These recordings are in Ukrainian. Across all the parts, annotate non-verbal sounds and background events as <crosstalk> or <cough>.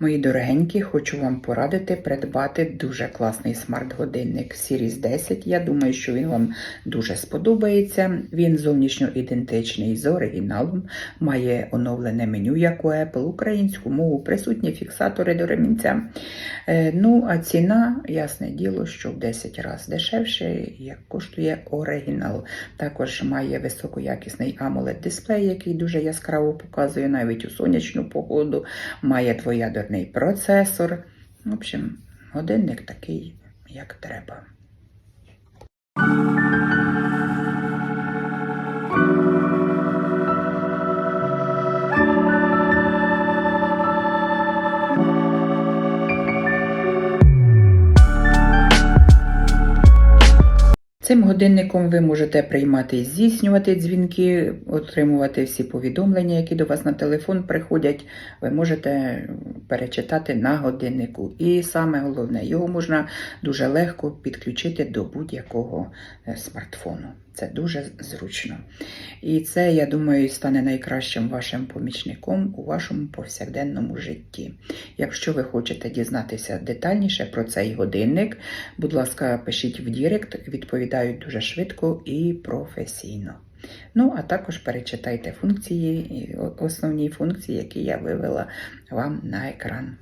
Мої дорогенькі, хочу вам порадити придбати дуже класний смарт-годинник Series 10. Я думаю, що він вам дуже сподобається. Він зовнішньо ідентичний з оригіналом, має оновлене меню, як у Apple, українську мову, присутні фіксатори до ремінця. Е, Ну, а ціна, ясне діло, що в 10 разів дешевше, як коштує оригінал. Також має високоякісний AMOLED дисплей, який дуже яскраво показує навіть у сонячну погоду. Має двоядерний процесор. В общем, годинник такий, як треба. Цим годинником ви можете приймати і здійснювати дзвінки, отримувати всі повідомлення, які до вас на телефон приходять. Ви можете перечитати на годиннику. І саме головне, його можна дуже легко підключити до будь-якого е, смартфону. Це дуже зручно. І це, я думаю, стане найкращим вашим помічником у вашому повсякденному житті. Якщо ви хочете дізнатися детальніше про цей годинник, будь ласка, пишіть в Дірект, відповідають дуже швидко і професійно. Ну, а також перечитайте функції, основні функції, які я вивела вам на екран.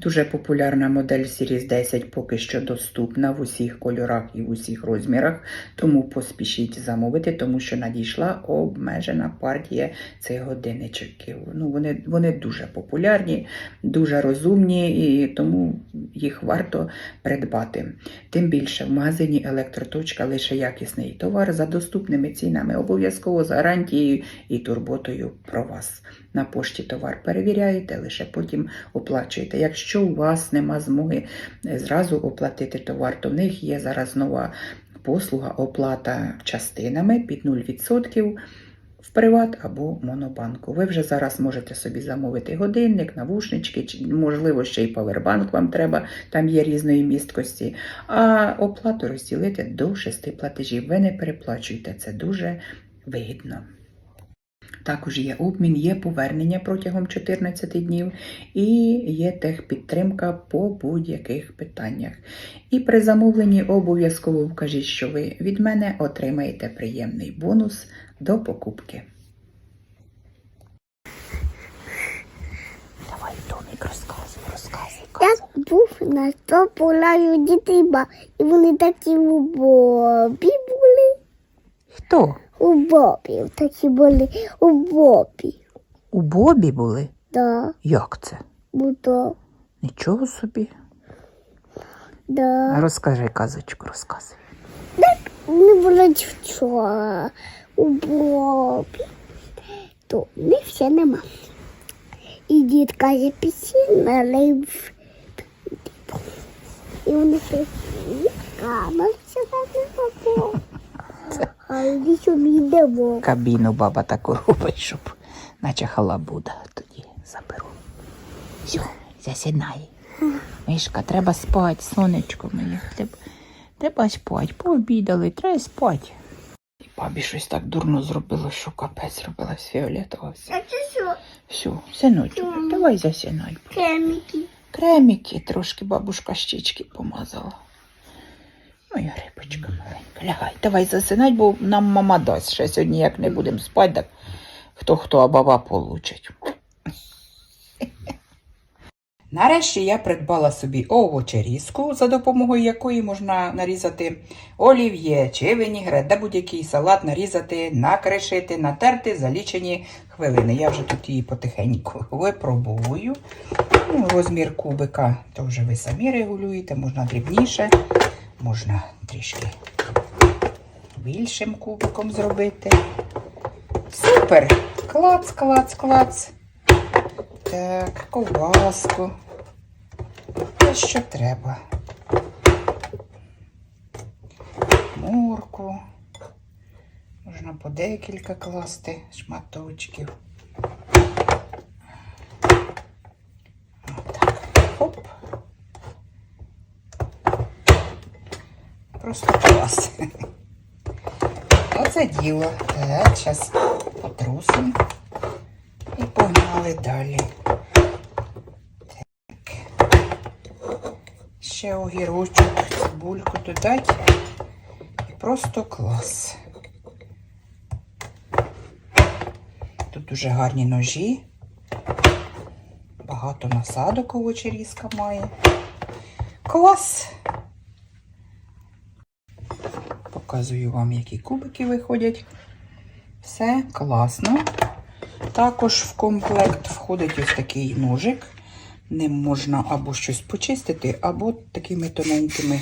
Дуже популярна модель Series 10 поки що доступна в усіх кольорах і в усіх розмірах, тому поспішіть замовити, тому що надійшла обмежена партія цих годинничків. Ну, вони, вони дуже популярні, дуже розумні, і тому їх варто придбати. Тим більше в магазині Електроточка лише якісний товар за доступними цінами, обов'язково з гарантією і турботою про вас. На пошті товар перевіряєте, лише потім оплачуєте. Якщо у вас нема змоги е, зразу оплатити товар, то в них є зараз нова послуга оплата частинами під 0% в приват або монобанку. Ви вже зараз можете собі замовити годинник, навушнички, чи, можливо, ще й павербанк вам треба, там є різної місткості. А оплату розділити до 6 платежів. Ви не переплачуєте, це дуже вигідно. Також є обмін, є повернення протягом 14 днів і є техпідтримка по будь-яких питаннях. І при замовленні обов'язково вкажіть, що ви від мене отримаєте приємний бонус до покупки. Давай, Томік, розказуй, розказуй. Я був на то полаю дітей, і вони такі у бобі були. Хто? У бобі такі були у бобі. У Бобі були? Да, Як це? буто, Нічого собі. да. Розкажи казочку, розказуй. Не було вчора у бобі. То не все нема. І дід каже, пісі налив. І вони ще камер сюди не було. А лісу ми йдемо. Кабіну баба таку робить, щоб наче халабуда тоді заберу. Все, засинай. Мишка, треба спати, сонечко моє. Треба, треба спати, пообідали, треба спати. І бабі щось так дурно зробило, що капець зробилась фіолетова. Все, А це що? все синочок, давай засинай. Кремики. Креміки трошки бабушка щічки помазала. Моя рибочка маленька. Лягай, давай засинай, бо нам мама дасть ще сьогодні, як не будемо спати, так хто хто, а баба получить. <laughs> Нарешті я придбала собі овочерізку, за допомогою якої можна нарізати олів'є чи вінігрет, да будь-який салат нарізати, накришити, натерти за лічені хвилини. Я вже тут її потихеньку <laughs> випробовую. Ну, розмір кубика то вже ви самі регулюєте, можна дрібніше, можна трішки більшим кубиком зробити. Супер! Клац, клац, клац. Так, ковбаску. Те, що треба. Морку. Можна по декілька класти шматочків. Отак. Хоп. просто клас. Оце діло. Е, так, зараз потрусимо і погнали далі. Так. Ще огірочок, цибульку додати. І просто клас. Тут дуже гарні ножі. Багато насадок овочерізка має. Клас! Показую вам, які кубики виходять. Все класно. Також в комплект входить ось такий ножик. Ним можна або щось почистити, або такими тоненькими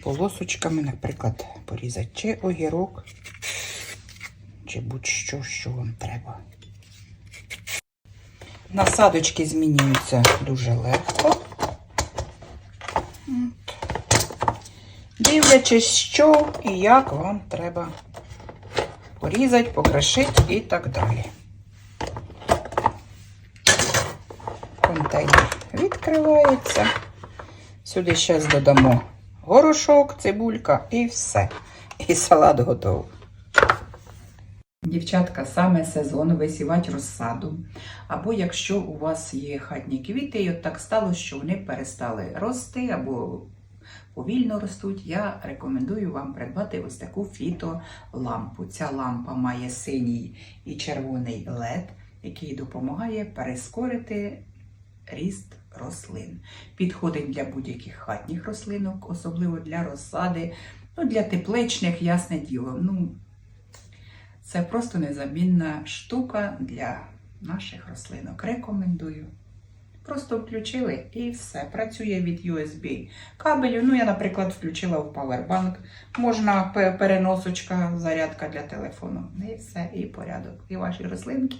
полосочками, наприклад, порізати чи огірок, чи будь-що, що вам треба. Насадочки змінюються дуже легко. Дивлячись, що і як вам треба порізати, покрошити і так далі. Контейнер відкривається. Сюди зараз додамо горошок, цибулька і все. І салат готовий. Дівчатка, саме сезон висівати розсаду. Або якщо у вас є хатні квіти, і от так стало, що вони перестали рости або повільно ростуть, я рекомендую вам придбати ось таку фітолампу. Ця лампа має синій і червоний LED, який допомагає перескорити ріст рослин. Підходить для будь-яких хатніх рослинок, особливо для розсади, ну, для тепличних, ясне діло. Ну, це просто незамінна штука для наших рослинок. Рекомендую. Просто включили і все. Працює від USB кабелю. Ну, я, наприклад, включила в Powerbank. Можна переносочка, зарядка для телефону. І все, і порядок. І ваші рослинки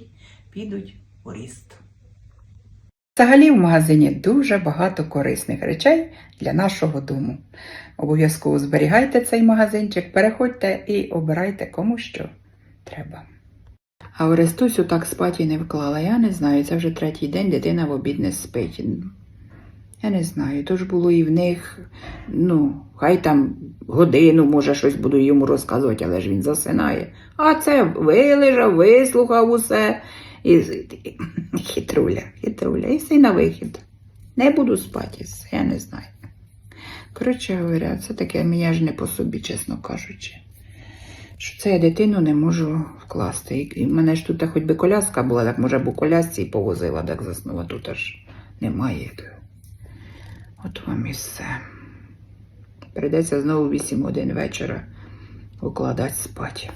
підуть у ріст. Взагалі в магазині дуже багато корисних речей для нашого дому. Обов'язково зберігайте цей магазинчик, переходьте і обирайте кому що треба. А Орестусю так спати не вклала. Я не знаю, це вже третій день дитина в обід не спить. Я не знаю, то ж було і в них, ну, хай там годину, може, щось буду йому розказувати, але ж він засинає. А це вилежав, вислухав усе. І, і хитруля, хитруля, і все на вихід. Не буду спати, я не знаю. Коротше говоря, це таке мені ж не по собі, чесно кажучи. Що це я дитину не можу вкласти. І мене ж тут хоч би коляска була, так може б у колясці і повозила, так заснула. Тут аж немає. От вам і все. Прийдеться знову 8 годин вечора укладати спати.